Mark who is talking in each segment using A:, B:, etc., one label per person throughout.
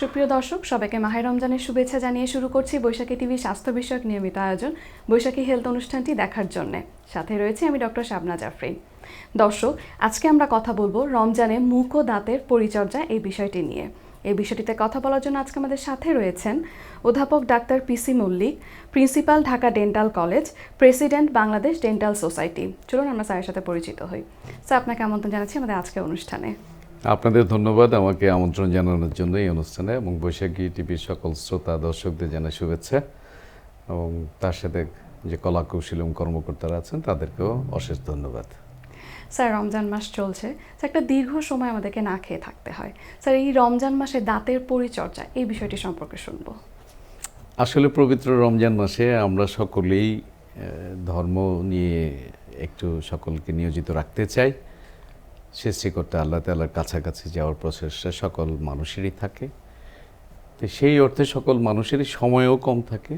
A: সুপ্রিয় দর্শক, সবাইকে মাহের রমজানের শুভেচ্ছা জানিয়ে শুরু করছি বৈশাখী টিভি স্বাস্থ্য বিষয়ক নিয়মিত আয়োজন, বৈশাখী হেলথ অনুষ্ঠানটি দেখার জন্য। সাথে রয়েছে আমি ডক্টর শাবনা জাফরিন। দর্শক, আজকে আমরা কথা বলব রমজানে মুখ ও দাঁতের পরিচর্যা এই বিষয়টি নিয়ে। এই বিষয়টিতে কথা বলার জন্য আজকে আমাদের সাথে রয়েছেন অধ্যাপক doctor PC Mallick, principal Dhaka dental college, president Bangladesh dental society. চলুন আমরা স্যারের সাথে পরিচিত হই। স্যার, আপনাকে আমন্ত্রণ জানাচ্ছি আমাদের আজকের অনুষ্ঠানে।
B: আপনাদের ধন্যবাদ আমাকে আমন্ত্রণ জানানোর জন্য এই অনুষ্ঠানে এবং বৈশাখী টিভির সকল শ্রোতা দর্শকদের জানাই শুভেচ্ছা। এবং তার সাথে যে কলা কৌশল এবং কর্মকর্তারা আছেন তাদেরকেও অশেষ ধন্যবাদ।
A: স্যার রমজান মাস চলছে। স্যার একটা দীর্ঘ সময় আমাদেরকে না খেয়ে থাকতে হয়। স্যার এই রমজান মাসে দাঁতের পরিচর্যা এই বিষয়টি সম্পর্কে শুনব।
B: আসলে পবিত্র রমজান মাসে আমরা সকলেই ধর্ম নিয়ে একটু সকলকে নিয়োজিত রাখতে চাই। সৃষ্টিকর্তা আল্লাহ তাল্লার কাছাকাছি যাওয়ার প্রচেষ্টা সকল মানুষেরই থাকে। তো সেই অর্থে সকল মানুষেরই সময়ও কম থাকে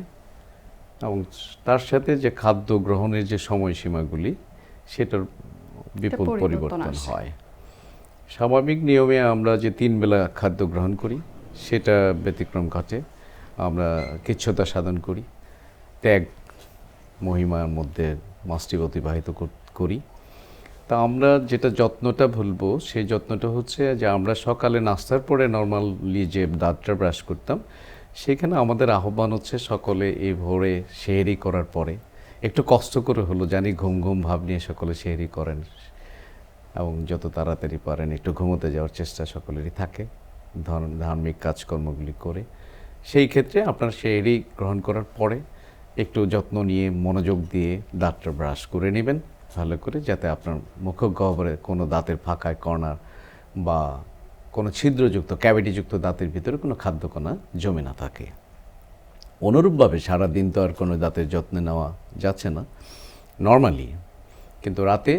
B: এবং তার সাথে যে খাদ্য গ্রহণের যে সময়সীমাগুলি সেটার বিপুল
A: পরিবর্তন
B: পরিবর্তন হয়। স্বাভাবিক নিয়মে আমরা যে তিন বেলা খাদ্য গ্রহণ করি সেটা ব্যতিক্রম ঘটে। আমরা কিচ্ছতা সাধন করি ত্যাগ মহিমার মধ্যে মাসটি অতিবাহিত করি। তা আমরা যেটা যত্নটা বলব সেই যত্নটা হচ্ছে যে আমরা সকালে নাস্তার পরে নর্মালি যে দাঁতটা ব্রাশ করতাম, সেখানে আমাদের আহ্বান হচ্ছে সকলে এই ভোরে সেহেরি করার পরে। একটু কষ্ট করে হলো, জানি ঘুম ঘুম ভাব নিয়ে সকলে সেহেরি করেন এবং যত তাড়াতাড়ি পারেন একটু ঘুমোতে যাওয়ার চেষ্টা সকলেরই থাকে ধর- ধার্মিক কাজকর্মগুলি করে। সেই ক্ষেত্রে আপনার সেহেরি গ্রহণ করার পরে একটু যত্ন নিয়ে মনোযোগ দিয়ে দাঁতটা ব্রাশ করে নেবেন। ভালো করে যাতে আপনার মুখ গহ্বরে কোনো দাঁতের ফাঁকায় কর্নার বা কোনো ছিদ্রযুক্ত, ক্যাভিটিযুক্ত দাঁতের ভিতরে কোনো খাদ্যকণা জমে না থাকে। অনুরূপভাবে সারা দিন তো আর কোনো দাঁতের যত্ন নেওয়া যাচ্ছে না। নর্মালি কিন্তু রাতে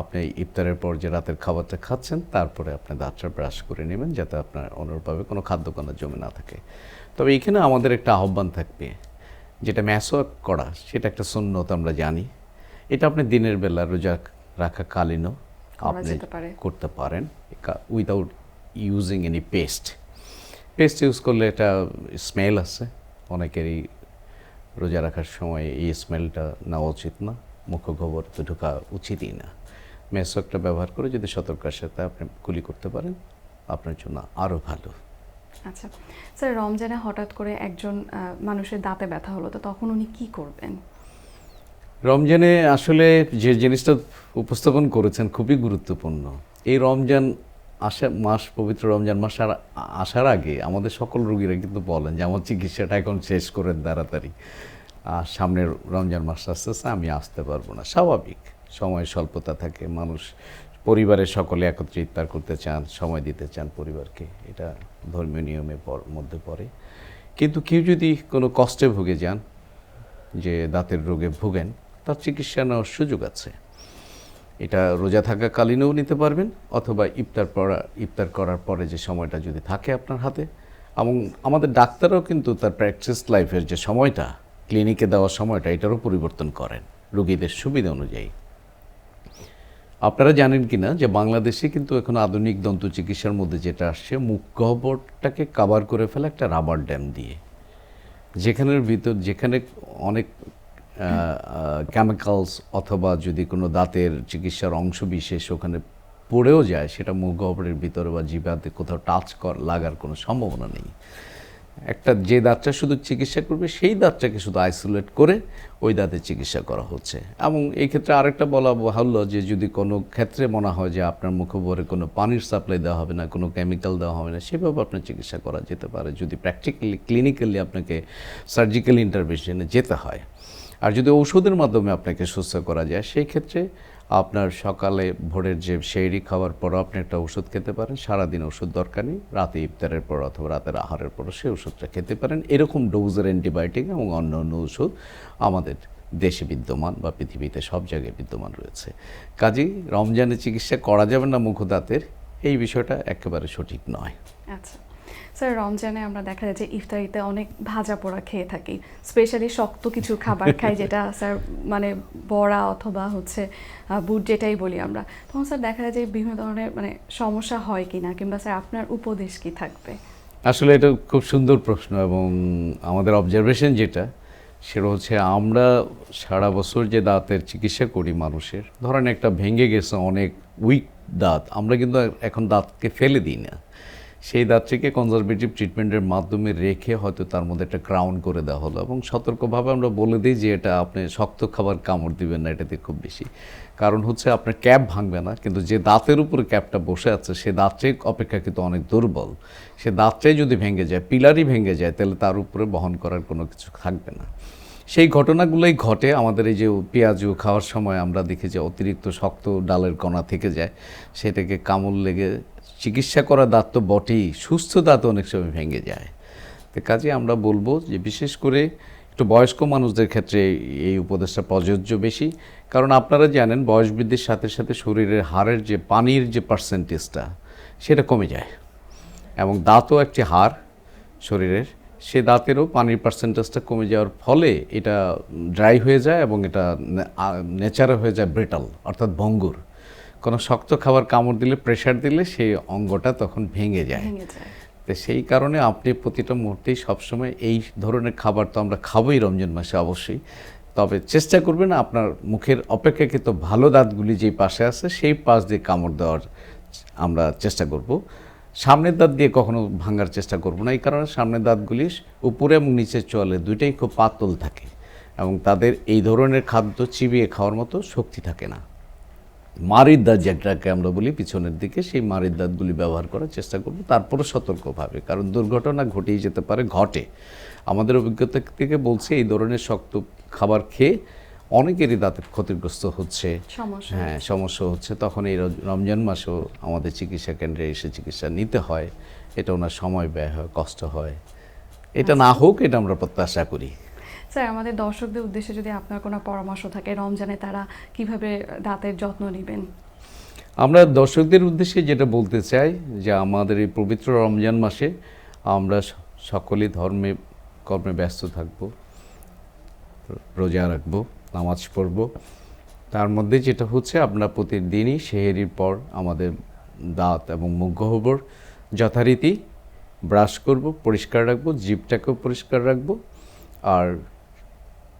B: আপনি ইফতারের পর যে রাতের খাবারটা খাচ্ছেন, তারপরে আপনি দাঁতটা ব্রাশ করে নেবেন যাতে আপনার অনুরূপভাবে কোনো খাদ্যকণা জমে না থাকে। তবে এখানে আমাদের একটা আহ্বান থাকবে, যেটা ম্যাসওয়াক করা, সেটা একটা সুন্নত আমরা জানি। এটা আপনি দিনের বেলা রোজা রাখা কালীনও আপনি করতে পারেন। Without using any paste paste use করলে এটা স্মেল আছে। অনেকেরই রোজা রাখার সময় এই স্মেলটা নেওয়া উচিত না। মুখ গোবর তো ঢোকা উচিতই না। মেসকটা ব্যবহার করে যদি সতর্কার সাথে আপনি কুলি করতে পারেন আপনার জন্য আরও ভালো।
A: আচ্ছা স্যার রমজানে হঠাৎ করে একজন মানুষের দাঁতে ব্যথা হলো তো তখন উনি কি করবেন?
B: রমজানে আসলে যে জিনিসটা উপস্থাপন করেছেন খুবই গুরুত্বপূর্ণ। এই রমজান আসা মাস, পবিত্র রমজান মাস আসার আগে আমাদের সকল রোগীরা কিন্তু বলেন যে, আমার চিকিৎসাটা এখন শেষ করেন তাড়াতাড়ি। আর সামনের রমজান মাস আস্তে আস্তে আমি আসতে পারব না। স্বাভাবিক। সময় স্বল্পতা থাকে। মানুষ, পরিবারের সকলে একত্রে ইফতার করতে চান, সময় দিতে চান পরিবারকে। এটা ধর্মীয় নিয়মে পর- মধ্যে পড়ে। কিন্তু কেউ যদি কোনো কষ্টে ভুগে যান, যে দাঁতের রোগে ভুগেন তার চিকিৎসা নেওয়ার সুযোগ আছে। এটা রোজা থাকাকালীনও নিতে পারবেন অথবা ইফতার পড়া, ইফতার করার পরে যে সময়টা যদি থাকে আপনার হাতে। এবং আমাদের ডাক্তারও কিন্তু তার প্র্যাকটিস লাইফের যে সময়টা, ক্লিনিকে দেওয়ার সময়টা, এটারও পরিবর্তন করেন রোগীদের সুবিধা অনুযায়ী। আপনারা জানেন কি না যে বাংলাদেশে কিন্তু এখন আধুনিক দন্ত চিকিৎসার মধ্যে যেটা আসছে, মুখ গহ্বরটাকে কাভার করে ফেলা একটা রাবার ড্যাম দিয়ে। যেখানের ভিতর, যেখানে অনেক কেমিক্যালস অথবা যদি কোনো দাঁতের চিকিৎসার অংশ বিশেষ ওখানে পড়েও যায়, সেটা মুখ গহ্বরের ভিতরে বা জিভাতে কোথাও টাচ কর, লাগার কোনো সম্ভাবনা নেই। একটা যে দাঁতটা শুধু চিকিৎসা করবে, সেই দাঁতটাকে শুধু আইসোলেট করে ওই দাঁতের চিকিৎসা করা হচ্ছে। এবং এই ক্ষেত্রে আরেকটা বলা ভালো যে, যদি কোনো ক্ষেত্রে মনে হয় যে আপনার মুখভরে কোনো পানির সাপ্লাই দেওয়া হবে না, কোনো কেমিক্যাল দেওয়া হবে না, সেভাবে আপনার চিকিৎসা করা যেতে পারে। যদি প্র্যাকটিক্যালি ক্লিনিক্যালি আপনাকে সার্জিক্যাল ইন্টারভেনশনে যেতে হয়। আর যদি ঔষধের মাধ্যমে আপনাকে সুস্থ করা যায়, সেই ক্ষেত্রে আপনার সকালে ভোরের যে সেইরি খাওয়ার পরও আপনি একটা ওষুধ খেতে পারেন। সারাদিন ওষুধ দরকার নেই। রাতে ইফতারের পর অথবা রাতের আহারের পরও সেই ওষুধটা খেতে পারেন। এরকম ডোজের অ্যান্টিবায়োটিক এবং অন্য অন্য ওষুধ আমাদের দেশে বিদ্যমান বা পৃথিবীতে সব জায়গায় বিদ্যমান রয়েছে। কাজেই রমজানে চিকিৎসা করা যাবে না মুখ দাঁতের এই বিষয়টা একেবারে সঠিক নয়।
A: আচ্ছা। স্যার রমজানে আমরা দেখা যায় যে ইফতারিতে অনেক ভাজা পোড়া খেয়ে থাকি। স্পেশালি শক্ত কিছু খাবার খাই যেটা স্যার মানে বড়া অথবা হচ্ছে বুট যেটাই বলি আমরা। তখন স্যার দেখা যায় যে বিভিন্ন ধরনের মানে সমস্যা হয় কি না কিংবা স্যার আপনার উপদেশ কি থাকবে?
B: আসলে এটা খুব সুন্দর প্রশ্ন এবং আমাদের অবজারভেশন যেটা, সেটা হচ্ছে আমরা সারা বছর যে দাঁতের চিকিৎসা করি মানুষের, ধরেন একটা ভেঙে গেছে অনেক উইক দাঁত, আমরা কিন্তু এখন দাঁতকে ফেলে দিই না। সেই দাঁতটিকে কনজারভেটিভ ট্রিটমেন্টের মাধ্যমে রেখে হয়তো তার মধ্যে একটা ক্রাউন করে দেওয়া হলো এবং সতর্কভাবে আমরা বলে দিই যে এটা আপনি শক্ত খাবার কামড় দিবেন না, এটাতে খুব বেশি। কারণ হচ্ছে আপনার ক্যাপ ভাঙবে না, কিন্তু যে দাঁতের উপরে ক্যাপটা বসে আছে, সে দাঁতটাই অপেক্ষাকৃত অনেক দুর্বল। সে দাঁতটাই যদি ভেঙে যায়, পিলারই ভেঙে যায়, তাহলে তার উপরে বহন করার কোনো কিছু থাকবে না। সেই ঘটনাগুলোই ঘটে আমাদের এই যে পেঁয়াজু খাওয়ার সময় আমরা দেখি যে অতিরিক্ত শক্ত ডালের কণা থেকে যায়, সেটাকে কামড় লেগে চিকিৎসা করা দাঁত তো বটেই, সুস্থ দাঁত অনেক সময় ভেঙে যায়। তো কাজে আমরা বলব যে বিশেষ করে একটু বয়স্ক মানুষদের ক্ষেত্রে এই উপদেশটা প্রযোজ্য বেশি। কারণ আপনারা জানেন বয়স বৃদ্ধির সাথে সাথে শরীরের হাড়ের যে পানির যে পার্সেন্টেজটা সেটা কমে যায়। এবং দাঁতও একটি হাড় শরীরের, সে দাঁতেরও পানির পার্সেন্টেজটা কমে যাওয়ার ফলে এটা ড্রাই হয়ে যায় এবং এটা নেচারে হয়ে যায় ব্রেটাল অর্থাৎ ভঙ্গুর। কোনো শক্ত খাবার কামড় দিলে প্রেশার দিলে সেই অঙ্গটা তখন ভেঙে যায়। তো সেই কারণে আপনি প্রতিটা মুহূর্তেই সবসময় এই ধরনের খাবার তো আমরা খাবোই রমজান মাসে অবশ্যই। তবে চেষ্টা করবেন আপনার মুখের অপেক্ষাকৃত ভালো দাঁতগুলি যেই পাশে আছে সেই পাশ দিয়ে কামড় দেওয়ার আমরা চেষ্টা করব। সামনের দাঁত দিয়ে কখনো ভাঙার চেষ্টা করব না। এই কারণে সামনের দাঁতগুলি উপরে এবং নিচে চলে দুইটাই খুব পাতল থাকে এবং তাদের এই ধরনের খাদ্য চিবিয়ে খাওয়ার মতো শক্তি থাকে না। মারির দাঁত যেটাকে আমরা বলি পিছনের দিকে সেই মারির দাঁতগুলি ব্যবহার করার চেষ্টা করব তারপরে সতর্কভাবে। কারণ দুর্ঘটনা ঘটেই যেতে পারে ঘটে। আমাদের অভিজ্ঞতা থেকে বলছি এই ধরনের শক্ত খাবার খেয়ে অনেকেরই দাঁতের ক্ষতিগ্রস্ত হচ্ছে। হ্যাঁ সমস্যা হচ্ছে। তখন এই রমজান মাসেও আমাদের চিকিৎসা কেন্দ্রে এসে চিকিৎসা নিতে হয়। এটা ওনার সময় ব্যয় হয় কষ্ট হয়। এটা না হোক এটা আমরা প্রত্যাশা করি।
A: স্যার, আমাদের দর্শকদের উদ্দেশ্যে যদি আপনার কোনো পরামর্শ থাকে, রমজানে তারা কীভাবে দাঁতের যত্ন নেবেন?
B: আমরা দর্শকদের উদ্দেশ্যে যেটা বলতে চাই, যে আমাদের এই পবিত্র রমজান মাসে আমরা সকলে ধর্মে, কর্মে ব্যস্ত থাকব, রোজা রাখব, নামাজ পড়ব। তার মধ্যে যেটা হচ্ছে, আমরা প্রতিদিনই সেহেরির পর আমাদের দাঁত এবং মুখ গহ্বর যথারীতি ব্রাশ করব, পরিষ্কার রাখব, জিভটাকেও পরিষ্কার রাখব। আর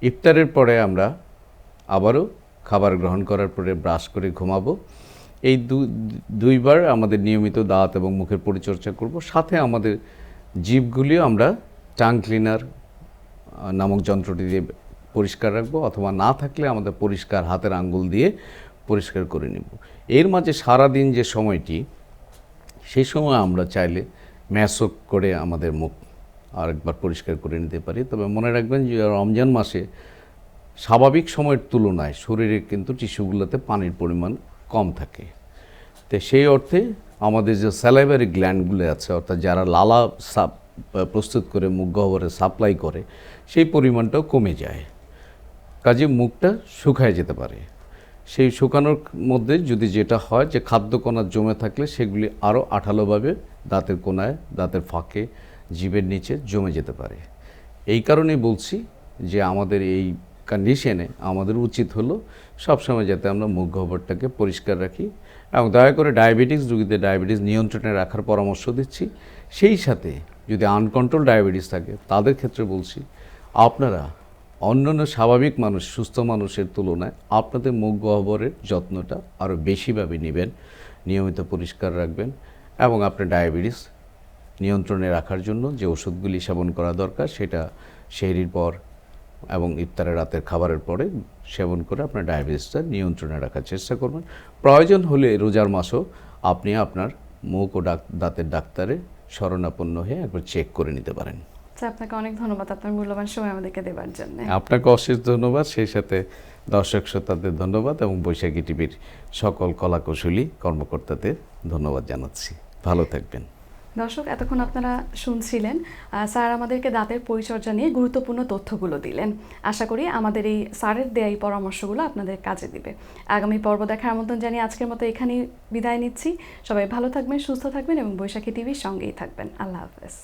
B: ইফতারের পরে আমরা আবারও খাবার গ্রহণ করার পরে ব্রাশ করে ঘুমাবো। এই দুইবার আমাদের নিয়মিত দাঁত এবং মুখের পরিচর্যা করব। সাথে আমাদের জীবগুলিও আমরা টাং ক্লিনার নামক যন্ত্রটি দিয়ে পরিষ্কার রাখব অথবা না থাকলে আমাদের পরিষ্কার হাতের আঙ্গুল দিয়ে পরিষ্কার করে নেব। এর মাঝে সারাদিন যে সময়টি, সেই সময় আমরা চাইলে ম্যাসক করে আমাদের মুখ আরেকবার পরিষ্কার করে নিতে পারি। তবে মনে রাখবেন যে রমজান মাসে স্বাভাবিক সময়ের তুলনায় শরীরে কিন্তু টিস্যুগুলোতে পানির পরিমাণ কম থাকে। তো সেই অর্থে আমাদের যে স্যালাইভারি গ্ল্যান্ডগুলো আছে, অর্থাৎ যারা লালা সাপ প্রস্তুত করে মুখ গহ্বরে সাপ্লাই করে, সেই পরিমাণটাও কমে যায়। কাজে মুখটা শুকায় যেতে পারে। সেই শুকানোর মধ্যে যদি যেটা হয় যে খাদ্য কণা জমে থাকলে সেগুলি আরও আঠালোভাবে দাঁতের কোনায়, দাঁতের ফাঁকে জিভের নিচে জমে যেতে পারে। এই কারণেই বলছি যে আমাদের এই কন্ডিশনে আমাদের উচিত হলো সবসময় যাতে আমরা মুখ গহ্বরটাকে পরিষ্কার রাখি এবং দয়া করে ডায়াবেটিস রুগীদের ডায়াবেটিস নিয়ন্ত্রণে রাখার পরামর্শ দিচ্ছি। সেই সাথে যদি আনকন্ট্রোল ডায়াবেটিস থাকে, তাদের ক্ষেত্রে বলছি আপনারা অন্যান্য স্বাভাবিক মানুষ, সুস্থ মানুষের তুলনায় আপনাদের মুখ গহ্বরের যত্নটা আরও বেশিভাবে নেবেন, নিয়মিত পরিষ্কার রাখবেন এবং আপনার ডায়াবেটিস নিয়ন্ত্রণে রাখার জন্য যে ওষুধগুলি সেবন করা দরকার সেটা সেহরির পর এবং ইফতারের রাতের খাবারের পরে সেবন করে আপনার ডায়াবেটিসটা নিয়ন্ত্রণে রাখার চেষ্টা করবেন। প্রয়োজন হলে রোজার মাসও আপনি আপনার মুখ ও ডাক দাঁতের ডাক্তারে শরণাপন্ন হয়ে একবার চেক করে নিতে পারেন।
A: স্যার আপনাকে অনেক ধন্যবাদ। আপনার মূল্যবান সময় আমাদেরকে দেওয়ার জন্য।
B: আপনাকে অশেষ ধন্যবাদ। সেই সাথে দর্শক শ্রোতাদের ধন্যবাদ এবং বৈশাখী টিভির সকল কলাকুশলী কর্মকর্তাদের ধন্যবাদ জানাচ্ছি। ভালো থাকবেন।
A: দর্শক, এতক্ষণ আপনারা শুনছিলেন স্যার আমাদেরকে দাঁতের পরিচর্যা নিয়ে গুরুত্বপূর্ণ তথ্যগুলো দিলেন। আশা করি আমাদের এই স্যারের দেয়া এই পরামর্শগুলো আপনাদের কাজে দিবে। আগামী পর্ব দেখার আমন্ত্রণ জানিয়ে আজকের মতো এখানেই বিদায় নিচ্ছি। সবাই ভালো থাকবেন, সুস্থ থাকবেন এবং বৈশাখী টিভির সঙ্গেই থাকবেন। আল্লাহ হাফেজ।